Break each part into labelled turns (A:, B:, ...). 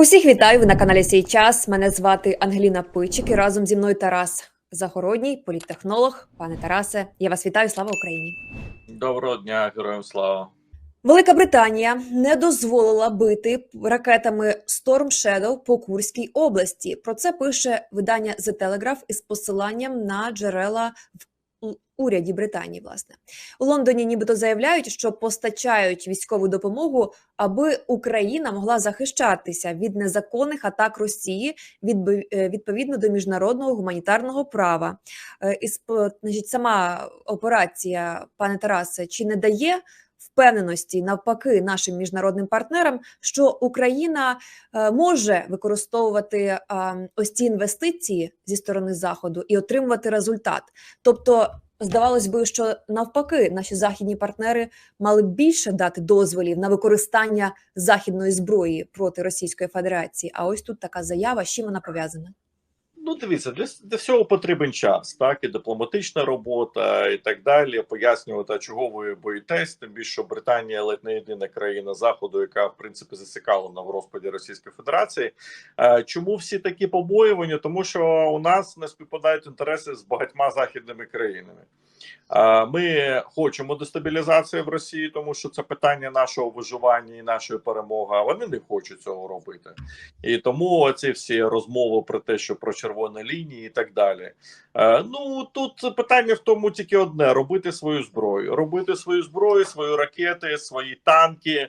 A: Усіх вітаю ви на каналі Сій час. Мене звати Ангеліна Пичик і разом зі мною Тарас Загородній, політтехнолог. Пане Тарасе, я вас вітаю. Слава Україні!
B: Доброго дня, героям слава.
A: Велика Британія не дозволила бити ракетами Storm Shadow по Курській області. Про це пише видання The Telegraph із посиланням на джерела в уряді Британії. Власне у Лондоні, нібито заявляють, що постачають військову допомогу, аби Україна могла захищатися від незаконних атак Росії е, відповідно до міжнародного гуманітарного права. Е, І значить, сама операція, пане Тарасе, чи не дає впевненості навпаки нашим міжнародним партнерам, що Україна е, може використовувати ось ці інвестиції зі сторони заходу і отримувати результат. Тобто, здавалось би, що навпаки, наші західні партнери мали більше дати дозволів на використання західної зброї проти Російської Федерації. А ось тут така заява, з чим вона пов'язана.
B: Ну, дивіться, для, для всього потрібен час, так і дипломатична робота, і так далі. Пояснювати, чого ви боїтесь, тим більше що Британія ледь не єдина країна заходу, яка в принципі зацікавлена в розпаді Російської Федерації. Е, Чому всі такі побоювання? Тому що у нас не співпадають інтереси з багатьма західними країнами. Ми хочемо дестабілізації в Росії, тому що це питання нашого виживання і нашої перемоги. А вони не хочуть цього робити. І тому ці всі розмови про те, що про червоні лінії і так далі. Е, ну тут питання в тому тільки одне: робити свою зброю, робити свою зброю, свої ракети, свої танки.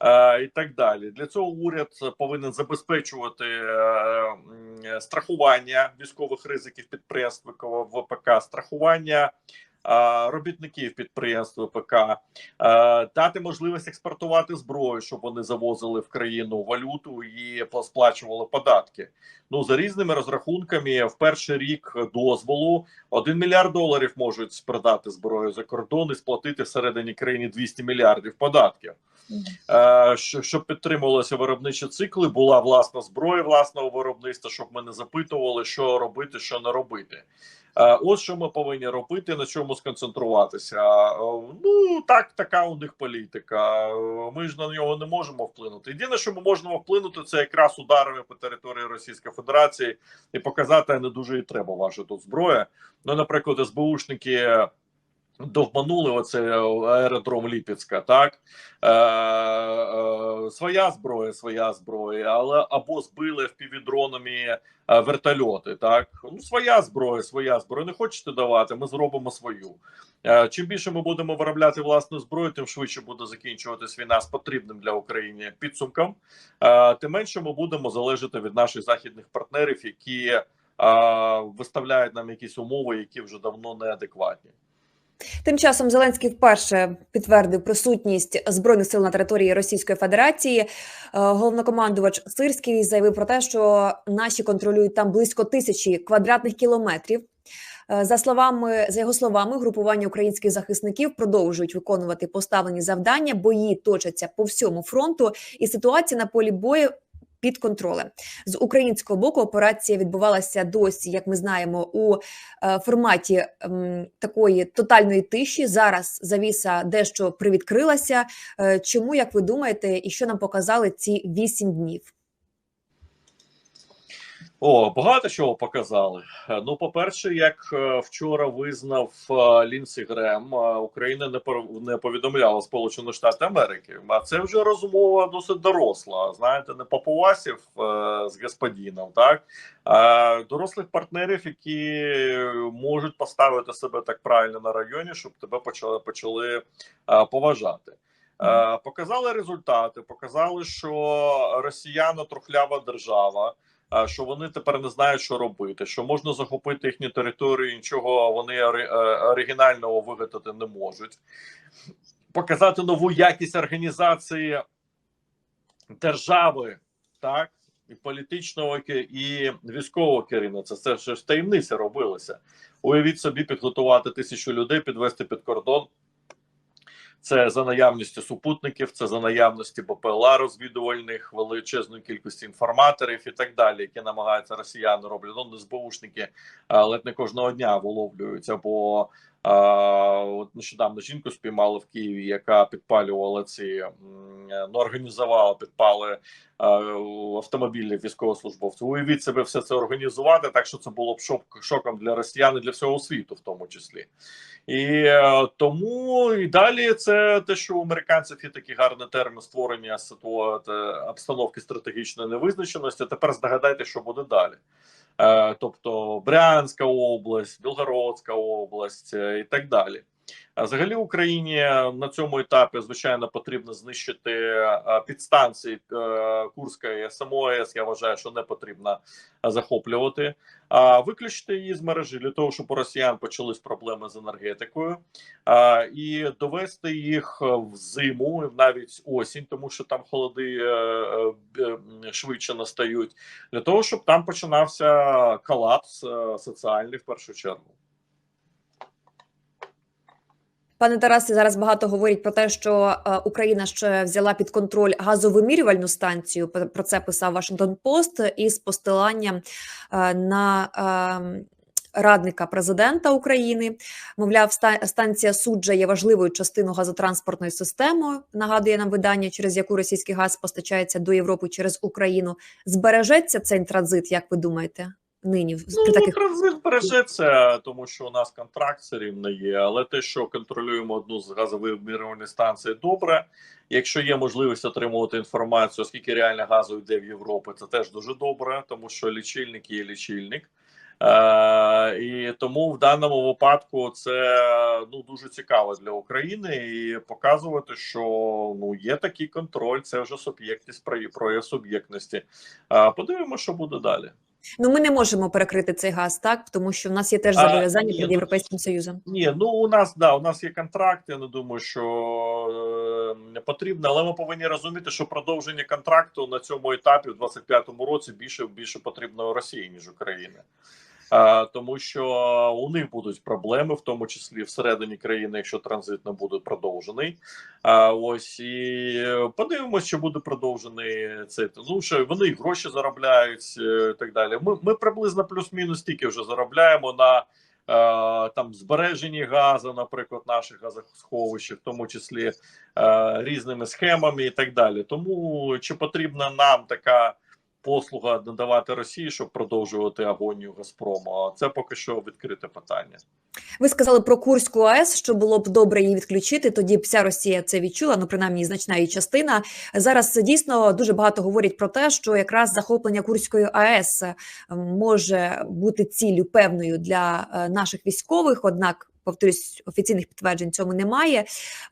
B: Е, І так далі. Для цього уряд повинен забезпечувати е, страхування військових ризиків підприємств ВПК, страхування робітників підприємств ВПК, е, дати можливість експортувати зброю, щоб вони завозили в країну валюту і сплачували податки. Ну за різними розрахунками, в перший рік дозволу 1 мільярд доларів можуть продати зброю за кордон і сплатити всередині країни 200 мільярдів податків. Е, що- щоб підтримувалися виробничі цикли, була власна зброя власного виробництва, щоб ми не запитували, що робити, що не робити. Е, Ось що ми повинні робити, на чому сконцентруватися. Е, Ну так, така у них політика. Е, Ми ж на нього не можемо вплинути. Єдине, що ми можемо вплинути, це якраз ударами по території Російської Федерації і показати, не дуже і треба ваша тут зброя. Ну, наприклад, СБУшники довбанули оце аеродром Ліпецька, так е, е, своя зброя, своя зброя, але або збили впівдронами е, вертольоти. Так, ну своя зброя, своя зброя. Не хочете давати, ми зробимо свою. Е, чим більше ми будемо виробляти власну зброю, тим швидше буде закінчуватись війна з потрібним для України підсумком. Е, тим менше ми будемо залежати від наших західних партнерів, які е, виставляють нам якісь умови, які вже давно неадекватні.
A: Тим часом Зеленський вперше підтвердив присутність збройних сил на території Російської Федерації. Е, Головнокомандувач Сирський заявив про те, що наші контролюють там близько тисячі квадратних кілометрів. Е, За словами за його словами, групування українських захисників продовжують виконувати поставлені завдання. Бої точаться по всьому фронту, і ситуація на полі бою під контролем. З українського боку операція відбувалася досі, як ми знаємо, у е, форматі ем, такої тотальної тиші. Зараз завіса дещо привідкрилася. Е, Чому, як ви думаєте, і що нам показали ці вісім днів?
B: О, багато чого показали. Е, Ну, по-перше, як е, вчора визнав е, Лінсі Грем, Україна не повідомляла Сполучені Штати Америки. А це вже розмова досить доросла. Знаєте, не папуасів з господином, так а дорослих партнерів, які можуть поставити себе так правильно на районі, щоб тебе почали почали поважати. Показали результати, показали, що росіяни трухлява держава. Що вони тепер не знають, що робити, що можна захопити їхню територію, нічого вони е, оригінального вигадати не можуть. Показати нову якість організації держави, так, і політичного і військового керівництва. Це ж таємниця робилося. Уявіть собі, підготувати тисячу людей, підвести під кордон. Це за наявністю супутників, це за наявності БПЛА розвідувальних, величезної кількості інформаторів і так далі, які намагаються росіяни роблять. Ну, не а, ледь не кожного дня виловлюються або А, от нещодавно жінку спіймали в Києві, яка підпалювала ці ну, організувала підпали а, автомобілі військовослужбовців. Уявіть себе все це організувати, так що це було б шок, шоком для росіян і для всього світу, в тому числі. І е, тому і далі це те, що у американців є такий гарний термін створення ситуа- обстановки стратегічної невизначеності. Тепер здогадайте, що буде далі. Е, тобто Брянська область, Білгородська область е, і так далі. Взагалі Україні на цьому етапі звичайно потрібно знищити е, підстанції е, Курська і СМОС. Я вважаю, що не потрібно захоплювати, а виключити її з мережі для того, щоб у росіян почались проблеми з енергетикою, і довести їх в зиму, навіть осінь, тому що там холоди е, швидше настають, для того, щоб там починався колапс соціальний в першу чергу.
A: Пане Тарасе, зараз багато говорять про те, що е, Україна ще взяла під контроль газовимірювальну станцію. Про це писав Вашингтон Пост із посиланням е, на е, радника президента України. Мовляв, ста- станція суджа є важливою частиною газотранспортної системи. Нагадує нам видання, через яку російський газ постачається до Європи через Україну. Збережеться цей транзит, як ви думаєте? Нині в- при
B: Ну,
A: таких
B: транзит бережеться, тому що у нас контракт все рівно є. Але те, що контролюємо одну з газових газовимірювальних станцій, добре. Якщо є можливість отримувати інформацію, скільки реально газу йде в Європу, це теж дуже добре, тому що лічильник є лічильник. Е, і тому в даному випадку це ну дуже цікаво для України і показувати, що ну є такий контроль, це вже суб'єктність прояв суб'єктності. Е, подивимося, що буде далі.
A: Ну ми не можемо перекрити цей газ, так тому що в нас є теж зобов'язання перед
B: ну,
A: європейським союзом.
B: Ні, ну у нас да, у нас є контракт. Я не думаю, що не потрібно, але ми повинні розуміти, що продовження контракту на цьому етапі в 25-му році більше більше потрібно Росії ніж Україні. А, тому що у них будуть проблеми, в тому числі всередині країни, якщо транзит не буде продовжений. А ось і подивимося, чи буде продовжений цей ну що вони гроші заробляють е, і так далі. Ми, ми приблизно плюс-мінус стільки вже заробляємо на е, там збереженні газу, наприклад, наших газосховищ, в тому числі е, різними схемами і так далі. Тому чи потрібна нам така послуга надавати Росії, щоб продовжувати агонію Газпрому? А Це поки що відкрите питання.
A: Ви сказали про Курську АЕС, що було б добре її відключити. Тоді б вся Росія це відчула. Ну принаймні значна її частина. Зараз дійсно дуже багато говорять про те, що якраз захоплення Курської АЕС е, може бути ціллю певною для е, наших військових. Однак. Повторюсь, офіційних підтверджень цьому немає.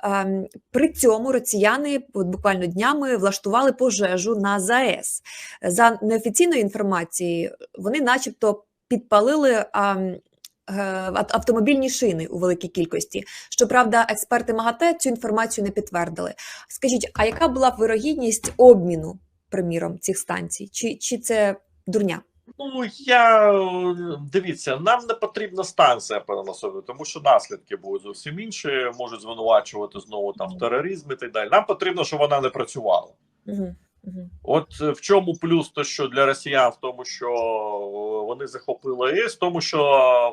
A: Ем, При цьому росіяни буквально днями влаштували пожежу на ЗАЕС. За неофіційною інформацією, вони, начебто, підпалили ам, е, ав- автомобільні шини у великій кількості. Щоправда, експерти МАГАТЕ цю інформацію не підтвердили. Скажіть, а яка була вирогідність обміну, приміром, цих станцій? Чи, чи це дурня?
B: Ну я дивіться, нам не потрібна станція певно тому що наслідки будуть зовсім інші. Можуть звинувачувати знову там в тероризмі і так далі. Нам потрібно, щоб вона не працювала.
A: Угу.
B: От е, в чому плюс, то що для росіян, в тому, що е, вони захопили ЄС, в тому що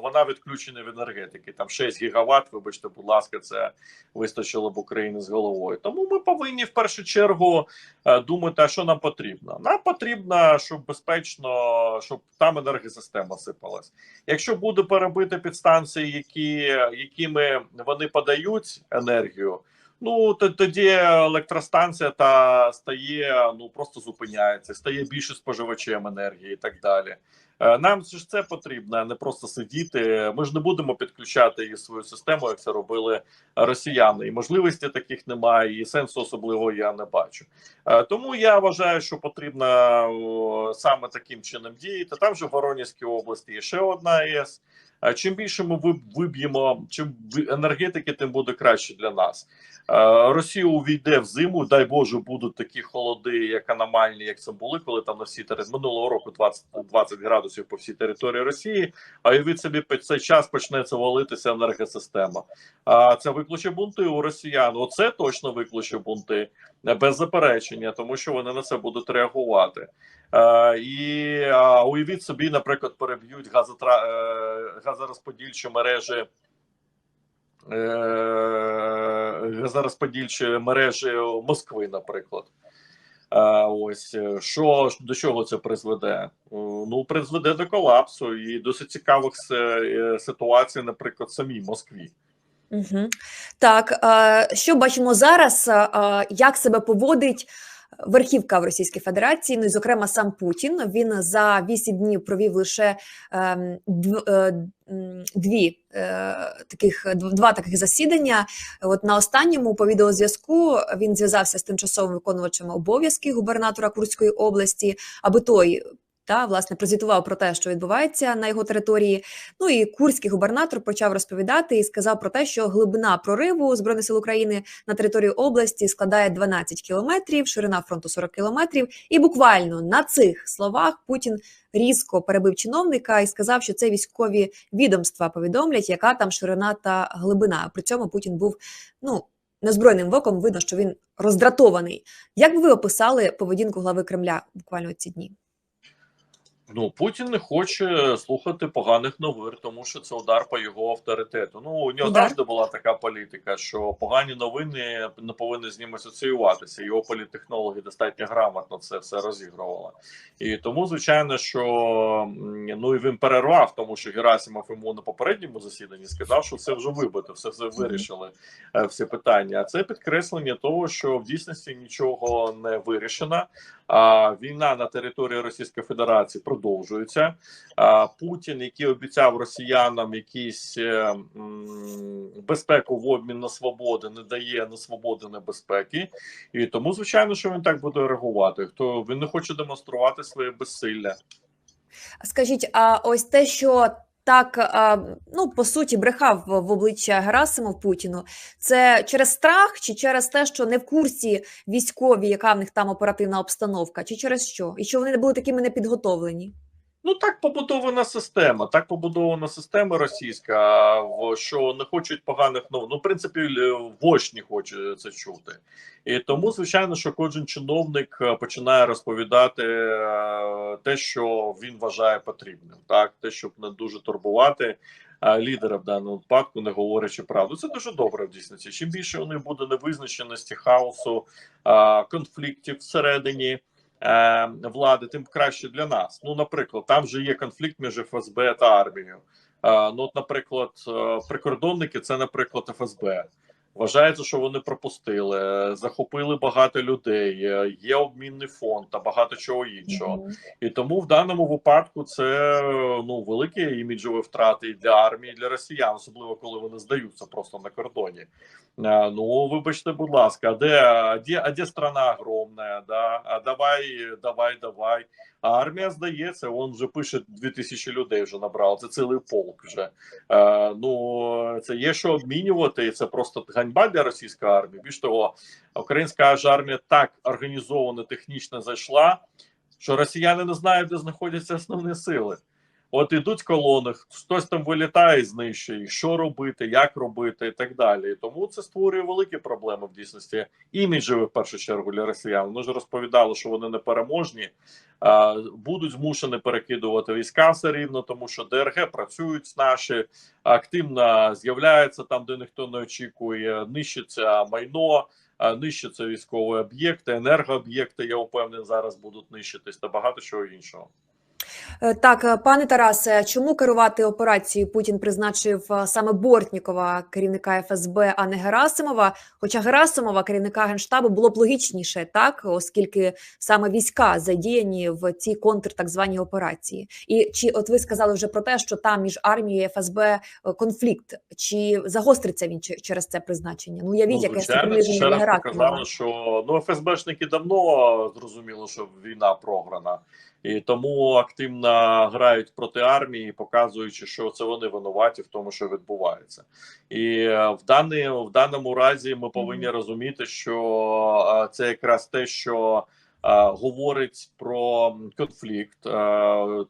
B: вона відключена від енергетики. Там 6 гігават, вибачте, будь ласка, це вистачило б Україні з головою. Тому ми повинні в першу чергу е, думати, а що нам потрібно. Нам потрібно, щоб безпечно, щоб там енергосистема сипалась. Якщо буде перебити підстанції, які якими вони подають енергію. Ну то тоді електростанція та стає ну просто зупиняється, стає більше споживачем енергії і так далі. Е, Нам ж це потрібно, а не просто сидіти. Ми ж не будемо підключати її свою систему, як це робили росіяни. І можливості таких немає, і сенсу особливо я не бачу. Е, Тому я вважаю, що потрібно саме таким чином діяти. Там же в Воронезькій області є ще одна АЕС. Е, Чим більше ми виб'ємо, чим енергетики, тим буде краще для нас. Е, Росія увійде в зиму. Дай Боже, будуть такі холоди, як аномальні, як це були, коли там на всій території минулого року 20, 20 градусів по всій території Росії. А від собі цей час почнеться валитися енергосистема. А це викличе бунти у росіян. Оце точно викличе бунти без заперечення, тому що вони на це будуть реагувати. Е, і уявіть собі, наприклад, переб'ють газотра... е, газорозподільчі мережі газорозподільчої мережі Москви, наприклад. Е, Ось е, що до чого це призведе? Е, Ну призведе до колапсу і досить цікавих е, ситуацій, наприклад, самій Москві.
A: Угу. Так, е, що бачимо зараз, е, е, як себе поводить верхівка в Російській Федерації, ну і зокрема сам Путін. Він за 8 днів провів лише ем, е, дві е, таких два таких засідання. От на останньому по відеозв'язку він зв'язався з тимчасовим виконувачем обов'язків губернатора Курської області, аби той. Та власне прозвітував про те, що відбувається на його території. Ну і курський губернатор почав розповідати і сказав про те, що глибина прориву збройних сил України на територію області складає 12 кілометрів, ширина фронту 40 кілометрів. І буквально на цих словах Путін різко перебив чиновника і сказав, що це військові відомства повідомлять, яка там ширина та глибина. При цьому Путін був ну. Незбройним воком видно, що він роздратований. Як би ви описали поведінку глави Кремля буквально ці дні?
B: Ну Путін не хоче слухати поганих новин, тому що це удар по його авторитету. Ну у нього завжди була така політика, що погані новини не повинні з ним асоціюватися. Його політтехнологи достатньо грамотно це все розігрували. І тому, звичайно, що ну і він перервав, тому що Герасимов йому на попередньому засіданні сказав, що це вже вибито, все все вирішили е, всі питання. А це підкреслення того, що в дійсності нічого не вирішено. А війна на території Російської Федерації продовжується. А Путін, який обіцяв росіянам якісь е, безпеку в обмін на свободи, не дає на свободи небезпеки, і тому звичайно, що він так буде реагувати. Хто він не хоче демонструвати своє безсилля.
A: Скажіть, а ось те, що так ну по суті брехав в обличчя Герасимов Путіну, це через страх чи через те, що не в курсі військові, яка в них там оперативна обстановка, чи через що? І що вони були такими непідготовлені?
B: Ну так побудована система. Так побудована система російська, що не хочуть поганих новин. Ну, в принципі, вождь не хоче це чути. І тому, звичайно, що кожен чиновник е, починає розповідати е, те, що він вважає потрібним, так те, щоб не дуже турбувати. Лідера в даному випадку, не говорячи правду, це дуже добре в дійсності. Чим більше у них буде невизначеності, хаосу, конфліктів всередині влади, тим краще для нас. Ну, наприклад, там же є конфлікт між ФСБ та армією. Е, ну, от, наприклад, е, прикордонники це, наприклад, ФСБ. Вважається, що вони пропустили, захопили багато людей, є обмінний фонд та багато чого іншого. І тому в даному випадку це ну великі іміджові втрати і для армії, і для росіян, особливо коли вони здаються просто на кордоні. Е, Ну вибачте, будь ласка, а де, а де, а де страна огромна? Да? А давай, давай, давай. А армія здається, він вже пише 2000 людей вже набрав. Це цілий полк вже. Е, ну це є що обмінювати. і Це просто ганьба для російської армії. Більш того, українська ж армія так організовано технічно зайшла, що росіяни не знають, де знаходяться основні сили. От ідуть колони, хтось там вилітає, і знищує що робити, як робити, і так далі. Тому це створює великі проблеми в дійсності. Іміджеві в першу чергу для росіян. Вони ж розповідали, що вони непереможні, а, будуть змушені перекидувати війська все рівно, тому що ДРГ працюють наші активно з'являються там, де ніхто не очікує, нищиться майно. Нищаться військові об'єкти, енергооб'єкти, я впевнений, зараз будуть нищитись та багато чого іншого.
A: Е, Так, е, пане Тарасе, чому керувати операцією Путін призначив е, саме Бортнікова, керівника ФСБ, а не Герасимова? Хоча Герасимова, керівника генштабу, було б логічніше, так, оскільки саме війська задіяні в цій контр так званій операції. І чи от ви сказали вже про те, що там між армією і ФСБ конфлікт, чи загостриться він че- через це призначення? Ну явіть, яке це для Герасимова.
B: показали, що ну ФСБшники давно зрозуміли, що війна програна, і тому активно грають проти армії, показуючи, що це вони винуваті в тому, що відбувається. І е, в даний, в даному разі ми повинні розуміти, що е, це якраз те, що. е, Говорить про конфлікт,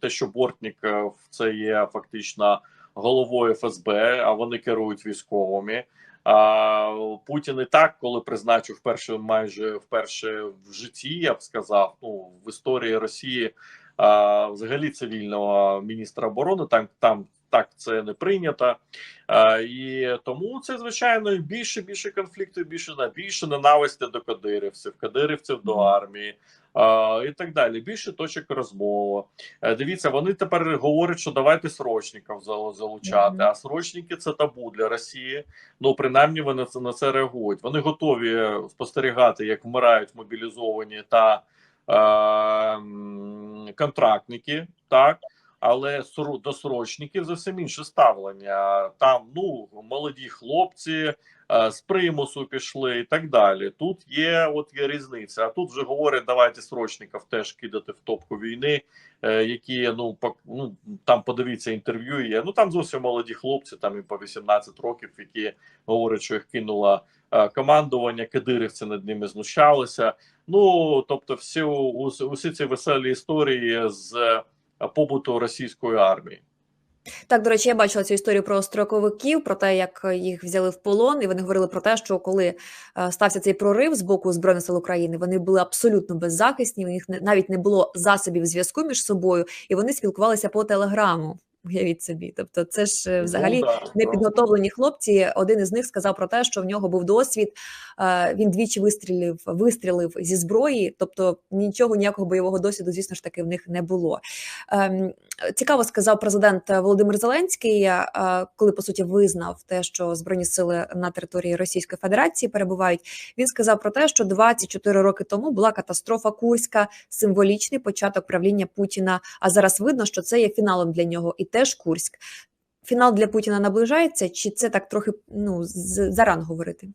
B: те, що Бортніков це є фактично головою ФСБ, а вони керують військовими. А Путін і так, коли призначив вперше, майже вперше в житті, я б сказав, ну в історії Росії а, взагалі цивільного міністра оборони, там там так це не прийнято. Е, і тому це звичайно більше більше конфліктів, більше на більше ненависті до кадирівців, кадирівців до армії. І так далі, більше точок розмови. Е, Дивіться, вони тепер говорять, що давайте срочників зал- залучати.
A: Мгм.
B: А срочники це табу для Росії. Ну принаймні вони це на це реагують. Вони готові спостерігати, як вмирають мобілізовані та е, контрактники, так. Але до срочників зовсім інше ставлення. Там ну молоді хлопці з примусу пішли і так далі. Тут є от є різниця. А тут вже говорять, давайте срочників теж кидати в топку війни, е, які ну пок- ну там подивіться інтерв'ю. Є ну там зовсім молоді хлопці, там і по 18 років, які говорять, що їх кинуло е, командування, кадирівці над ними знущалися. Ну тобто, всі усі ці веселі історії з е, побуту російської армії.
A: Так, до речі, я бачила цю історію про строковиків, про те, як їх взяли в полон, і вони говорили про те, що коли е, стався цей прорив з боку збройних сил України, вони були абсолютно беззахисні. У них навіть не було засобів зв'язку між собою, і вони спілкувалися по телеграму. Уявіть собі, тобто, це ж е, взагалі
B: ну, да,
A: непідготовлені хлопці. Один із них сказав про те, що в нього був досвід. е, Він двічі вистрілив, вистрілив зі зброї, тобто нічого, ніякого бойового досвіду, звісно ж таки, в них не було. Ем, Цікаво сказав президент Володимир Зеленський, е, коли по суті визнав те, що збройні сили на території Російської Федерації перебувають. Він сказав про те, що 24 роки тому була катастрофа Курська, символічний початок правління Путіна. А зараз видно, що це є фіналом для нього, і теж Курськ. Фінал для Путіна наближається, чи це так трохи ну зарано говорити?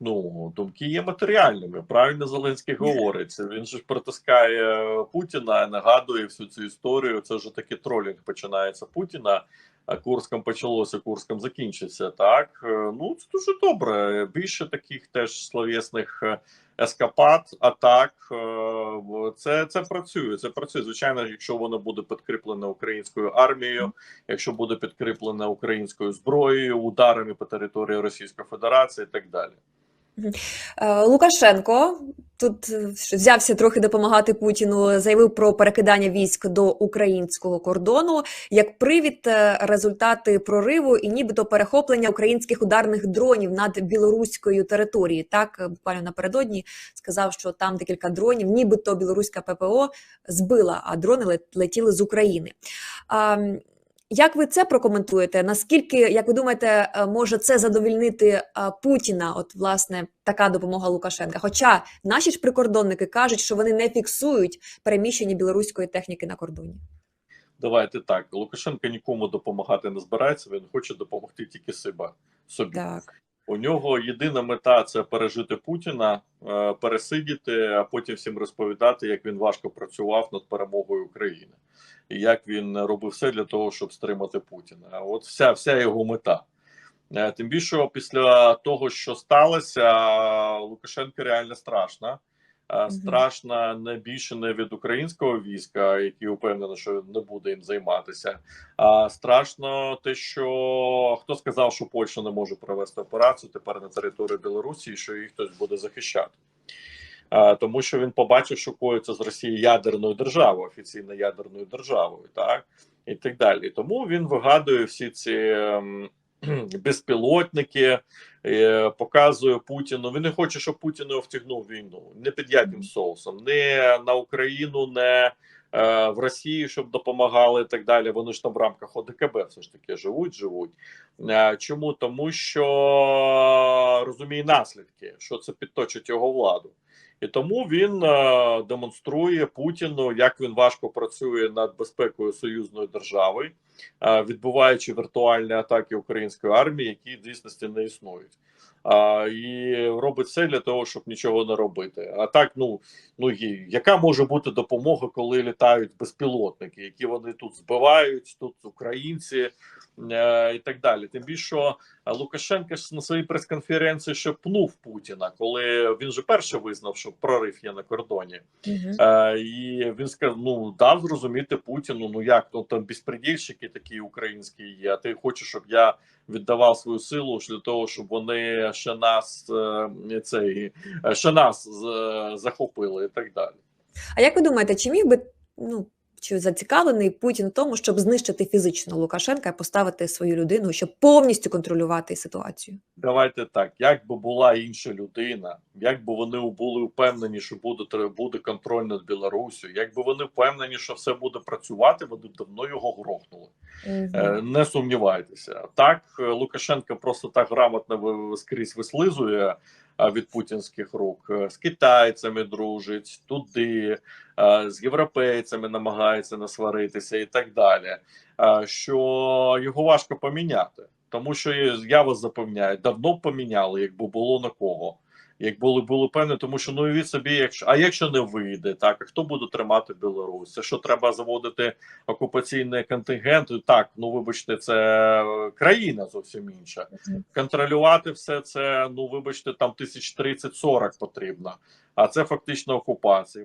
B: Ну, думки є матеріальними. Правильно Зеленський говорить. Він же ж притискає Путіна, нагадує всю цю історію. Це вже такий тролінг починається Путіна. Курском почалося, Курском закінчиться. Так ну це дуже добре. Більше таких теж словесних е, ескапад, атак. е, Це це працює. Це працює. Звичайно, якщо воно буде підкріплене українською армією, якщо буде підкріплене українською зброєю, ударами по території Російської Федерації і так далі.
A: Е, Лукашенко тут е, взявся трохи допомагати Путіну, заявив про перекидання військ до українського кордону як привід е, результати прориву і нібито перехоплення українських ударних дронів над білоруською територією. Так буквально напередодні сказав, що там декілька дронів, нібито білоруська ППО збила, а дрони летіли з України. Як ви це прокоментуєте? Наскільки, як ви думаєте, е, може це задовільнити е, Путіна? От власне така допомога Лукашенка? Хоча наші ж прикордонники кажуть, що вони не фіксують переміщення білоруської техніки на кордоні.
B: Давайте так. Лукашенко нікому допомагати не збирається. Він хоче допомогти тільки себе собі.
A: Так.
B: У нього єдина мета це пережити Путіна, е, пересидіти, а потім всім розповідати, як він важко працював над перемогою України, і як він робив все для того, щоб стримати Путіна. От вся вся його мета. Е, Тим більше після того, що сталося, Лукашенко реально страшно. Е,
A: Мгм.
B: Страшно не більше не від українського війська, який упевнений, що не буде їм займатися. А страшно те, що хто сказав, що Польща не може провести операцію тепер на території Білорусі, і що їх хтось буде захищати. Тому що він побачив, що коїться з Росії ядерною державою, офіційно ядерною державою, так і так далі. Тому він вигадує всі ці ем, безпілотники, е, показує Путіну. Він не хоче, щоб Путін його втягнув війну. Не під яким соусом, не на Україну, не е, в Росії, щоб допомагали і так далі. Вони ж там в рамках ОДКБ все ж таки живуть, живуть. Е, Чому? Тому що розуміє наслідки, що це підточить його владу. І тому він е, демонструє Путіну, як він важко працює над безпекою союзної держави, е, відбуваючи віртуальні атаки української армії, які в дійсності не існують. А, і робить все для того, щоб нічого не робити. А так, ну ну і яка може бути допомога, коли літають безпілотники, які вони тут збивають, тут українці е, і так далі. Тим більше що Лукашенко ж на своїй прес-конференції ще пнув Путіна, коли він же перше визнав, що прорив є на кордоні.
A: Угу.
B: Е, і він сказав: ну дав зрозуміти Путіну, ну як ну там безпредельщики такі українські є. А ти хочеш, щоб я віддавав свою силу для того, щоб вони ще нас е, цей е, ще нас захопили і так далі.
A: А як ви думаєте, чи міг би ну чи зацікавлений Путін в тому, щоб знищити фізично Лукашенка і поставити свою людину, щоб повністю контролювати ситуацію?
B: Давайте так, як би була інша людина, як би вони були впевнені, що буде буде контроль над Білоруссю, як би вони впевнені, що все буде працювати, вони б давно його грохнули. Е, Не сумнівайтеся. Так, е, Лукашенко просто так грамотно скрізь вислизує від путінських рук. Е, З китайцями дружить, туди, е, з європейцями намагається насваритися і так далі. е, Що його важко поміняти. Тому що я вас запевняю, давно поміняли, якби було на кого. Як були були певні, тому що ну від собі, якщо а якщо не вийде, так а хто буде тримати Білорусь? Це що треба заводити окупаційний контингент? Так, ну вибачте, це е, країна зовсім інша. Контролювати все це, ну вибачте, там тисяч 30-40 потрібно. А це фактично окупація.